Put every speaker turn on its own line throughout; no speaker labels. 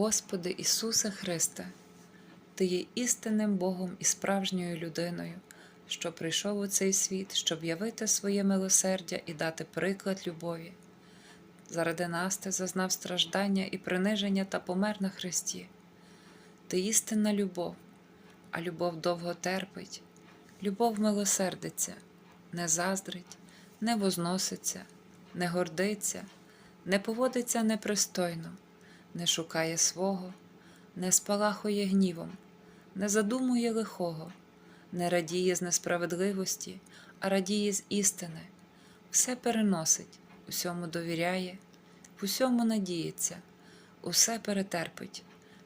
Господи Ісусе Христе, Ти є істинним Богом і справжньою людиною, що прийшов у цей світ, щоб явити своє милосердя і дати приклад любові. Заради нас ти зазнав страждання і приниження та помер на Христі. Ти істинна любов, а любов довго терпить, любов милосердиться, не заздрить, не возноситься, не гордиться, не поводиться непристойно, не шукає свого, не спалахує гнівом, не задумує лихого, не радіє з несправедливості, а радіє з істини, все переносить, усьому довіряє, в усьому надіється, усе перетерпить,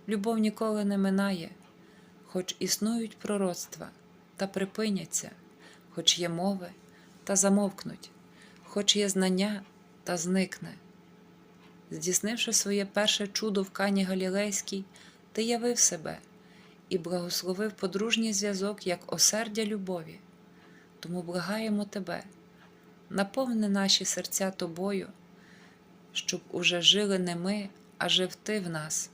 любов ніколи не минає, хоч існують пророцтва та припиняться, хоч є мови та замовкнуть, хоч є знання та зникне. Здійснивши своє перше чудо в Кані Галілейській, ти явив себе і благословив подружній зв'язок як осердя любові. Тому благаємо тебе, наповни наші серця тобою, щоб уже жили не ми, а жив ти в нас,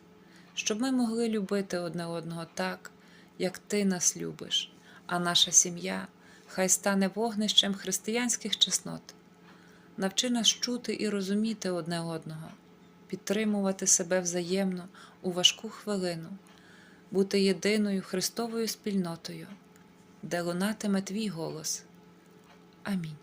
щоб ми могли любити одне одного так, як ти нас любиш, а наша сім'я хай стане вогнищем християнських чеснот. Навчи нас чути і розуміти одне одного, підтримувати себе взаємно у важку хвилину, бути єдиною Христовою спільнотою, де лунатиме твій голос. Амінь.